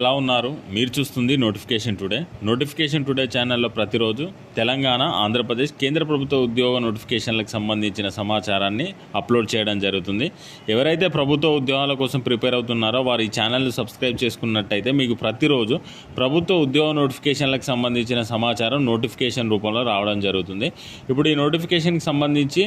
ఎలా ఉన్నారు? మీరు చూస్తుంది నోటిఫికేషన్ టుడే. నోటిఫికేషన్ టుడే ఛానల్లో ప్రతిరోజు తెలంగాణ ఆంధ్రప్రదేశ్ కేంద్ర ప్రభుత్వ ఉద్యోగ నోటిఫికేషన్లకు సంబంధించిన సమాచారాన్ని అప్లోడ్ చేయడం జరుగుతుంది. ఎవరైతే ప్రభుత్వ ఉద్యోగాల కోసం ప్రిపేర్ అవుతున్నారో వారు ఈ ఛానల్ని సబ్స్క్రైబ్ చేసుకున్నట్టయితే మీకు ప్రతిరోజు ప్రభుత్వ ఉద్యోగ నోటిఫికేషన్లకు సంబంధించిన సమాచారం నోటిఫికేషన్ రూపంలో రావడం జరుగుతుంది. ఇప్పుడు ఈ నోటిఫికేషన్కి సంబంధించి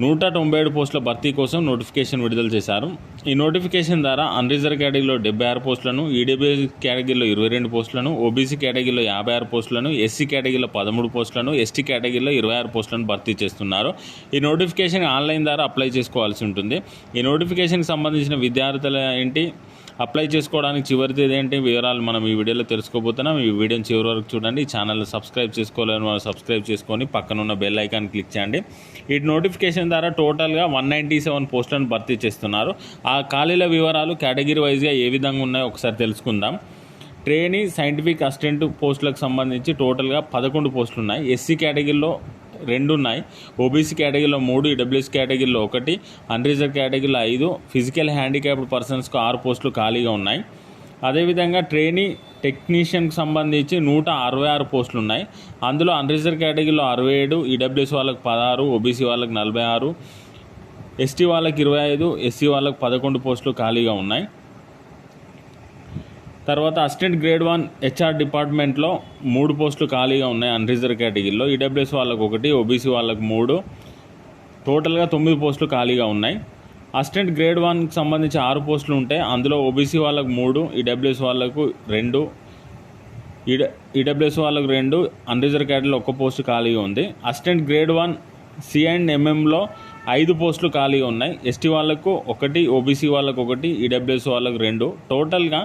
నూట తొంభై ఏడు పోస్టుల భర్తీ కోసం నోటిఫికేషన్ విడుదల చేశారు. ఈ నోటిఫికేషన్ ద్వారా అన్రిజర్వ్ కేటగిరీలో డెబ్బై ఆరు పోస్టులను ఈడబ్ల్యూ కేటగిరీలో ఇరవై రెండు పోస్టులను ఓబీసీ కేటగిరీలో యాభై ఆరు పోస్టులను ఎస్సీ కేటగిరీలో పదమూడు పోస్టులను ఎస్టీ కేటగిరీలో ఇరవై ఆరు పోస్టులను భర్తీ చేస్తున్నారు. ఈ నోటిఫికేషన్ ఆన్లైన్ ద్వారా అప్లై చేసుకోవాల్సి ఉంటుంది. ఈ నోటిఫికేషన్కి సంబంధించిన విద్యార్థుల ఏంటి? అప్లై చేసుకోవడానికి చివరి తేదీ ఏంటి వివరాలు మనం ఈ వీడియోలో తెలుసుకోబోతున్నాం. ఈ వీడియోని చివరి వరకు చూడండి. ఈ ఛానల్ సబ్స్క్రైబ్ చేసుకోలేని వాళ్ళు సబ్స్క్రైబ్ చేసుకొని పక్కన ఉన్న బెల్ ఐకాన్ క్లిక్ చేయండి. ఈ నోటిఫికేషన్ ద్వారా టోటల్గా వన్ నైంటీ సెవెన్ పోస్టులను భర్తీ చేస్తున్నారు. ఆ ఖాళీల వివరాలు కేటగిరీ వైజ్గా ఏ విధంగా ఉన్నాయో ఒకసారి తెలుసుకుందాం. ట్రైనీ సైంటిఫిక్ అసిస్టెంట్ పోస్టులకు సంబంధించి టోటల్గా పదకొండు పోస్టులు ఉన్నాయి ఎస్సీ కేటగిరీలో రెండు ఉన్నాయి ఓబీసీ కేటగిరీలో మూడు ఈడబ్ల్యూఎస్ కేటగిరీలో ఒకటి అన్రిజర్వ్ కేటగిరీలో ఐదు ఫిజికల్ హ్యాండిక్యాప్డ్ పర్సన్స్కు ఆరు పోస్టులు ఖాళీగా ఉన్నాయి. అదేవిధంగా ట్రైనీ టెక్నీషియన్కి సంబంధించి నూట అరవై ఆరు పోస్టులు ఉన్నాయి అందులో అన్రిజర్వ్ కేటగిరీలో అరవై ఏడు ఈడబ్ల్యూఎస్ వాళ్ళకి పదహారు ఓబీసీ వాళ్ళకి నలభై ఆరు ఎస్టీ వాళ్ళకి ఇరవై ఐదు ఎస్సీ వాళ్ళకి పదకొండు పోస్టులు ఖాళీగా ఉన్నాయి. తర్వాత అసిస్టెంట్ గ్రేడ్ వన్ హెచ్ఆర్ డిపార్ట్మెంట్లో మూడు పోస్టులు ఖాళీగా ఉన్నాయి అన్రిజర్వ్ కేటగిరీలో. ఈడబ్ల్యూఎస్ వాళ్ళకు ఒకటి ఓబీసీ వాళ్ళకు మూడు. టోటల్గా తొమ్మిది పోస్టులు ఖాళీగా ఉన్నాయి. అసిస్టెంట్ గ్రేడ్ వన్కి సంబంధించి ఆరు పోస్టులు ఉంటాయి అందులో ఓబీసీ వాళ్ళకు మూడు ఈడబ్ల్యూఎస్ వాళ్ళకు రెండు. ఈడ ఈడబ్ల్యూఎస్ వాళ్ళకు రెండు అన్రిజర్వ్ కేటగిరీలో ఒక్క పోస్టు ఖాళీగా ఉంది. Assistant grade one C and ఎంఎంలో ఐదు పోస్టులు ఖాళీగా ఉన్నాయి. ఎస్టీ వాళ్ళకు ఒకటి ఓబీసీ వాళ్ళకు ఒకటి ఈడబ్ల్యూఎస్ వాళ్ళకు రెండు. టోటల్గా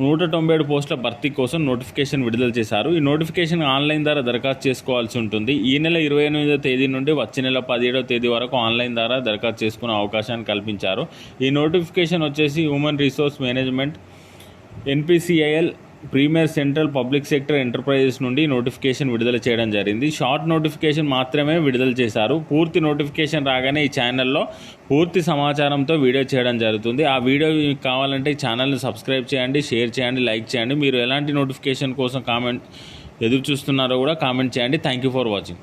నూట తొంభై ఏడు పోస్టుల భర్తీ కోసం నోటిఫికేషన్ విడుదల చేశారు. ఈ నోటిఫికేషన్ ఆన్లైన్ ద్వారా దరఖాస్తు చేసుకోవాల్సి ఉంటుంది. ఈ నెల ఇరవై ఎనిమిదో తేదీ నుండి వచ్చే నెల పదిహేడవ తేదీ వరకు ఆన్లైన్ ద్వారా దరఖాస్తు చేసుకునే అవకాశాన్ని కల్పించారు. ఈ నోటిఫికేషన్ వచ్చేసి human resource management NPCIL premier central public sector enterprises నుండి నోటిఫికేషన్ విడుదల చేయడం జరిగింది. షార్ట్ నోటిఫికేషన్ మాత్రమే విడుదల చేశారు. పూర్తి నోటిఫికేషన్ రాగానే ఈ ఛానల్లో పూర్తి సమాచారంతో వీడియో చేయడం జరుగుతుంది. ఆ వీడియో మీకు కావాలంటే ఈ ఛానల్ని సబ్స్క్రైబ్ చేయండి షేర్ చేయండి లైక్ చేయండి. మీరు ఎలాంటి నోటిఫికేషన్ కోసం కామెంట్ ఎదురు చూస్తున్నారో కూడా కామెంట్ చేయండి. Thank you for watching